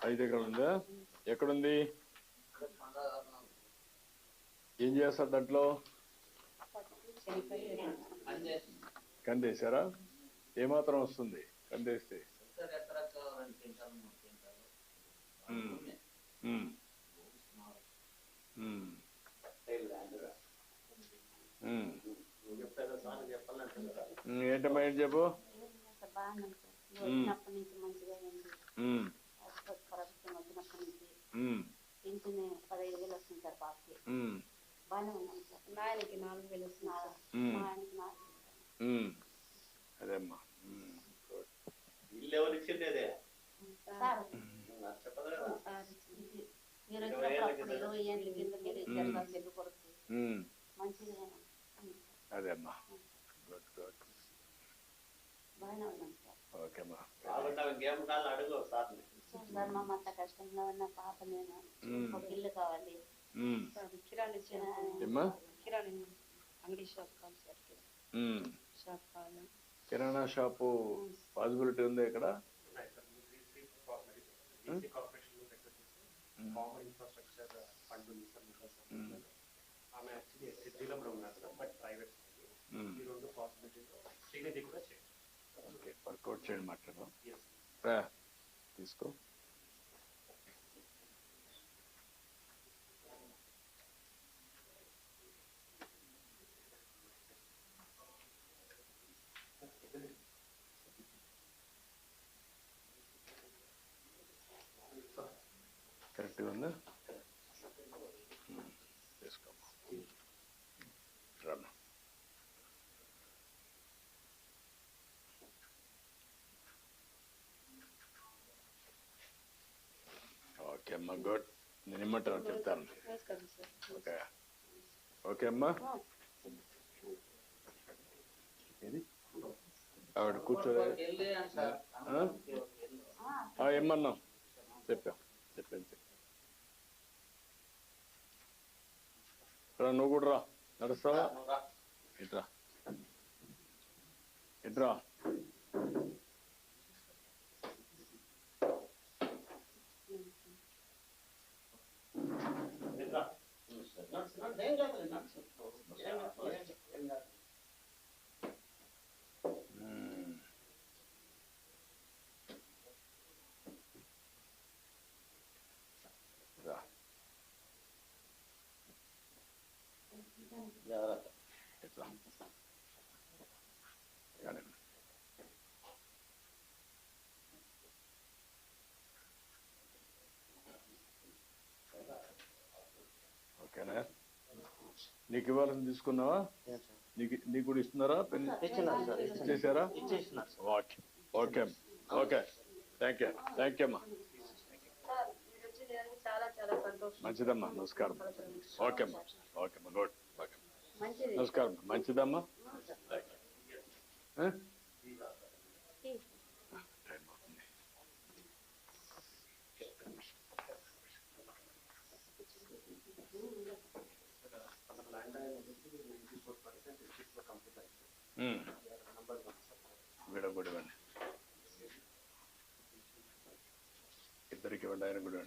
ఐదు ఎకరాలు ఉందా? ఎక్కడుంది? ఏం చేస్తారు దాంట్లో? కందేశారా? ఏమాత్రం వస్తుంది కందేస్తే? ఏంటమ్మా ఏంటి చెప్పు బాగానే ఉంది సార్ వచ్చినప్పటి నుంచి మంచిగా ఉంది ఉమ్. హాస్పిటల్ ప్రభుత్వం వచ్చినప్పటి నుంచి ఉమ్. పింఛన్ పదహైదు వేలు వస్తుంది సార్ ఉమ్. బాగానే ఉన్నాం సార్. మా ఆయనకి నాలుగు వేలు వస్తుంది సార్. మా ఆయనకి నాలుగు వేలు. ఉమ్. అదేమ్మా ఉమ్. గుడ్. ఇల్లు ఎవరు ఇచ్చిండేదే సార్. మీరు వచ్చినప్పుడు ఇరవై ఏళ్ళ కింద మీరు ఇచ్చారు సార్ చెల్లి కొడుకు? ఉమ్. మంచిగా ఉంది సార్. అదేమ్మా good good. బాగానే ఉన్నాం సార్. ఇంకేం కాళ్ళు అడుగు సార్ మా అంత కష్టంలో ఉన్న పాప నేను. ఒక ఇల్లు కావాలి. కిరాణా కిరాణా అంగడి షాప్ కావాలి సార్ ఉమ్. షాప్ కావాలి. కిరాణా షాపు పాసిబిలిటీ ఉంది ఇక్కడ. ఆమె యాక్చువల్లీ ఎస్ఎస్జీలో కూడా ఉన్నారు బట్ ప్రైవేట్ మ్మ్. ఈ రెండు పాసిబిలిటీలో శ్రీనిధి కూడా చేయండి. ఓకే వర్కౌట్ చేయండి మాట్లాడదాం. తీసుకో. కరెక్ట్గా ఉందా తీసుకోమ్మా ఓకే అమ్మా గుడ్ నేను ఇమ్మంటాను చెప్తాను ఓకే ఓకే అమ్మా ఏది ఆవిడ కూర్చోలే ఏమన్నాం చెప్పాం చెప్పాను రా నువ్వు కూడా రా. నడుస్తావా? ఇట్రా. ఇట్రా. మ్మ్. రా ఇట్లా కానీ ఓకేనా? నీకు ఇవ్వాలని తీసుకున్నావా? నీకు నీకు కూడా ఇస్తున్నారా? ఇచ్చేసారా? Okay okay. Okay. Thank you thank you అమ్మా. మంచిదమ్మా. నమస్కారం. ఓకే అమ్మా. ఓకే అమ్మా. గుడ్. ఓకే మంచిది. నమస్కారం. మంచిదమ్మా. ఆ? టైం. కూడా.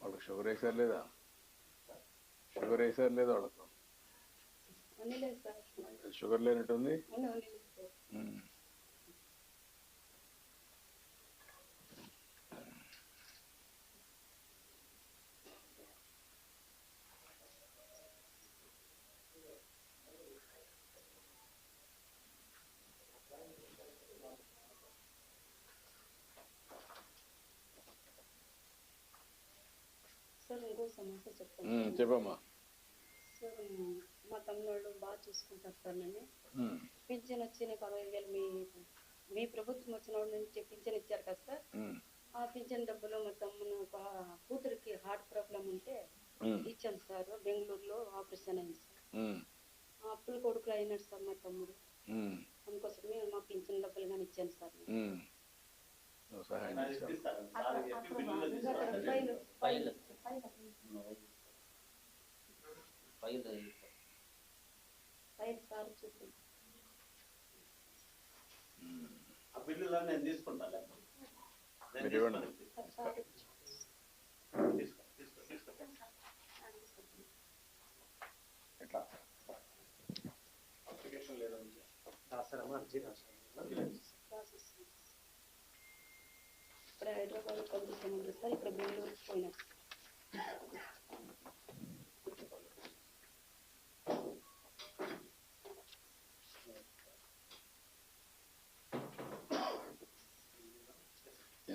వాళ్ళకి షుగర్ వేసారు లేదా? షుగర్ వేసారు లేదా వాళ్ళకు? షుగర్ లేనట్టుంది? ఇంకో సమస్య చెప్తాను. చెప్పమ్మా. సార్ మా తమ్ముళ్ళు బాగా చూసుకుంటారు సార్ నన్ను. పింఛన్ వచ్చి పదహైదు వేలు మీ మీ ప్రభుత్వం వచ్చిన వాడి నుంచి పింఛన్ ఇచ్చారు కదా సార్. ఆ పింఛన్ డబ్బులు మా తమ్ముడు ఒక కూతురికి హార్ట్ ప్రాబ్లం ఉంటే ఇచ్చాను సార్. బెంగళూరులో ఆపరేషన్ అయింది సార్. అప్పుల కొడుకులు అయినాడు సార్ మా తమ్ముడు. అందుకోసమే మా పింఛన్ డబ్బులు కానీ ఇచ్చాను సార్. సహాయం ఆ బిల్లులో నేను తీసుకుంటాను నేను మీరు ఇవ్వండి. తీసుకొని సార్ తీసుకో తీసుకో తీసుకో ఎట్లా అప్లికేషన్ లేదని రాస్తారమ్మా అర్జీ రాశారు ప్రాసెస్ ఇక్కడ హైదరాబాద్ పంపిస్తామంటారు సార్ ఇక్కడ బెంగళూరు పోయినా.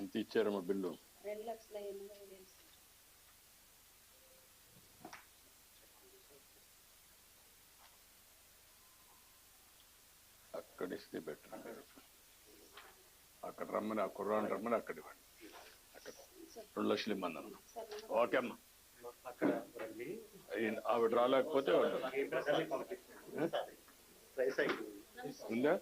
ఎంత ఇచ్చారమ్మా బిల్లు. రెండు లక్షల వేలు అక్కడ ఇస్తే బెటర్ అక్కడ రమ్మని ఆ కుర్రాన్ని రమ్మని అక్కడ ఇవ్వండి. అక్కడ రెండు లక్షలు ఇమ్మన్నాను సార్ ఓకే అమ్మా. ఆవిడ రాలేకపోతే ఉందా?